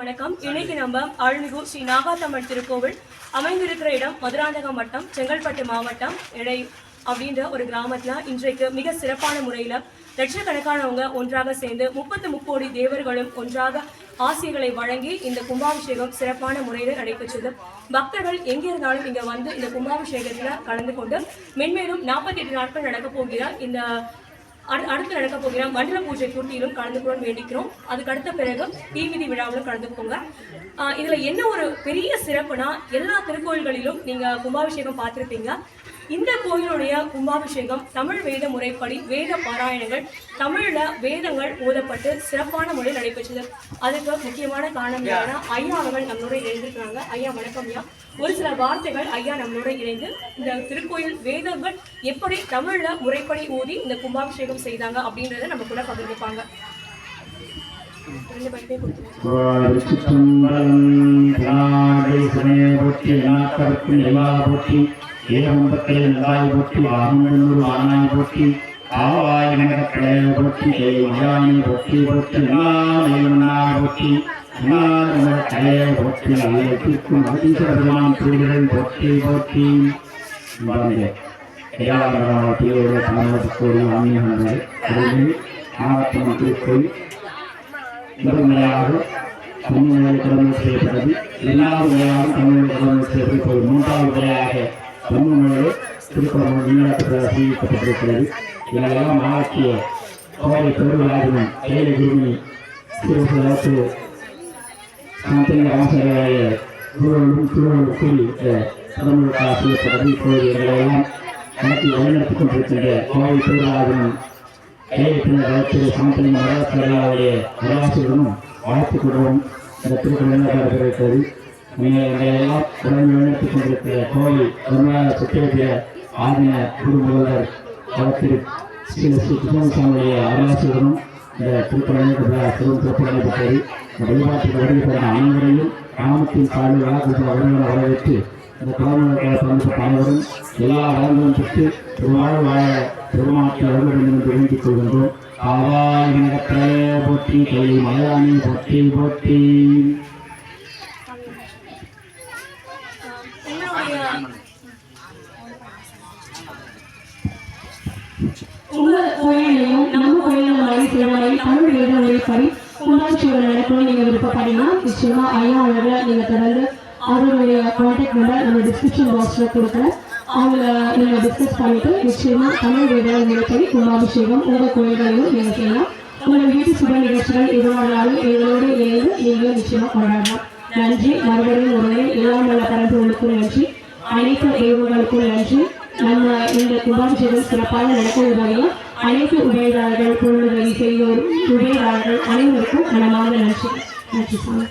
வணக்கம். இன்னைக்கு நம்ம அருள்மிகு ஸ்ரீ நாகாத்தம்மன் திருக்கோவில் அமைந்திருக்கிற இடம் மதுராந்தகம் வட்டம் செங்கல்பட்டு மாவட்டம் இடை அப்படின்ற ஒரு கிராமத்தில் இன்றைக்கு மிக சிறப்பான முறையில் லட்சக்கணக்கானவங்க ஒன்றாக சேர்ந்து முப்பத்து முக்கோடி தேவர்களும் ஒன்றாக ஆசிகளை வழங்கி இந்த கும்பாபிஷேகம் சிறப்பான முறையில் நடைபெற்றது. பக்தர்கள் எங்கே இருந்தாலும் இங்கே வந்து இந்த கும்பாபிஷேகத்தில் கலந்து கொண்டு மென்மேலும் நாற்பத்தி எட்டு நாட்கள் நடக்க போகிற இந்த அடு- அடுத்து நடக்க போகிற மண்டல பூஜை கூட்டியிலும் கலந்துக்கணும்னு வேண்டிக்கிறோம். அதுக்கு அடுத்த பிறகு தீமிதி விழாவிலும் கலந்துக்கோங்க. ஆஹ் இதுல என்ன ஒரு பெரிய சிறப்புனா எல்லா திருக்கோயில்களிலும் நீங்க கும்பாபிஷேகம் பார்த்திருப்பீங்க. இந்த கோயிலுடைய கும்பாபிஷேகம் தமிழ் வேத முறைப்படி வேத பாராயணங்கள் தமிழ்ல வேதங்கள் ஓதப்பட்டு சிறப்பான முறையில் நடைபெற்றது அதுக்கு முக்கியமான காரணம் என்னன்னா ஐயா அவர்கள் நம்மளோட இணைந்திருக்கிறாங்க ஐயா வணக்கம் ஐயா ஒரு சில வார்த்தைகள் ஐயா நம்மளோட இணைந்து இந்த திருக்கோயில் வேதங்கள் எப்படி தமிழ்ல முறைப்படி ஓதி இந்த கும்பாபிஷேகம் செய்தாங்க அப்படின்றத நம்ம கூட பகிர்ந்துப்பாங்க ரெண்டு ஏகம்பத்திலே கொடுத்துருங்க சிற்றம்பலம் பிராடை சுனையை போற்றி நாக்கருக்கும் எல்லா போற்றி ஏகம்பத்தில் நல்லாய் போற்றி வாகனூர் வானாய் போற்றி ஆவாய் நகரக்கடை போற்றி மயானி போற்றி போற்றி நாய் போற்றி கலையை போற்றி அனைத்திற்கும் திருவிழன் போற்றி போற்றி மாவட்டம் திருக்கோயில் முதன்மையாக கடமை செய்யப்பட்டது இரண்டாவது முறையாக கடமை மூன்றாவது முறையாக தமிழ் மொழியில் திருக்குறள் நீளத்தில் செய்யப்பட்டிருக்கிறது இதெல்லாம் ஆக்கிய கோவை பெருவிழாவின் கையில் குருமணி திருப்பதி சாந்தங்க ஆசிரியராய குருவனும் திருவள்ளுவர் கூறி தமிழுக்காக செய்யப்பட்டது இப்போது எங்களெல்லாம் எனக்கு வழிநடத்திக் கொண்டிருக்கின்ற கோவை பெருவிழாவின் கையெழுத்தினர் திரு சாந்தனி மகாராஜாவுடைய விளாசியுடனும் வாழ்த்துக் கொள்வோம் இந்த திருக்குறள் இருக்கிறது நீங்கள் எங்களையெல்லாம் உடனே வழிநடத்திக் கொண்டிருக்கிற கோவில் தமிழக சுற்றிய ஆதின குரு முதல்வர் அவத்திரு ஸ்ரீ ஸ்ரீ கிருஷ்ணசாமியுடைய அருளாசியுடனும் இந்த திருக்குறள் சிறுவன் சிறப்பு நடைபெற்றது இந்த வழிபாட்டுக்கு வருகை பெற அனைவரையும் கிராமத்தின் சார்பில் இந்த வருகிற வரவேற்று இந்த கிராமங்களை சந்தித்த அனைவரும் எல்லா வளங்களும் பெற்று திருவாழ் வாழ பெருமாற்றி அருள் என்று வேண்டிக் கொள்கின்றோம். ஆவாய் நகத்திலே போற்றி கையில் மலையாணி போற்றி போற்றி. உங்க கோயிலையும் நம்ம கோயிலும் மாதிரி சிறமாய் தமிழ் வேத முறைப்படி கும்பாபிஷேகம் நடக்கணும் நீங்க விருப்பப்படினா நிச்சயமா ஐயா அவர்களை நீங்க தொடர்ந்து அவருடைய கான்டாக்ட் நம்பர் நம்ம டிஸ்கிரிப்ஷன் பாக்ஸ்ல கொடுக்குறேன். அவங்கள நீங்க டிஸ்கஸ் பண்ணிட்டு நிச்சயமா தமிழ் வேத முறைப்படி கும்பாபிஷேகம் உங்க கோயில்களையும் நீங்க செய்யலாம். உங்கள் வீட்டு சுப நிகழ்ச்சிகள் எதுவானாலும் எங்களோடு இணைந்து நீங்களும் நிச்சயமா கொண்டாடலாம். நன்றி. மறுபடியும் ஒரு முறை எல்லாம் நல்ல பரம்புகளுக்கும் நன்றி. அனைத்து தெய்வங்களுக்கும் நன்றி. நம்ம இந்த கும்பாபிஷேகம் சிறப்பாக நடக்கும் உதவியும் அனைத்து உபயதாரர்கள் பொருளுதவி செய்வோர் உபயதாரர்கள் அனைவருக்கும் மனமாக நன்றி. நன்றி சாமி.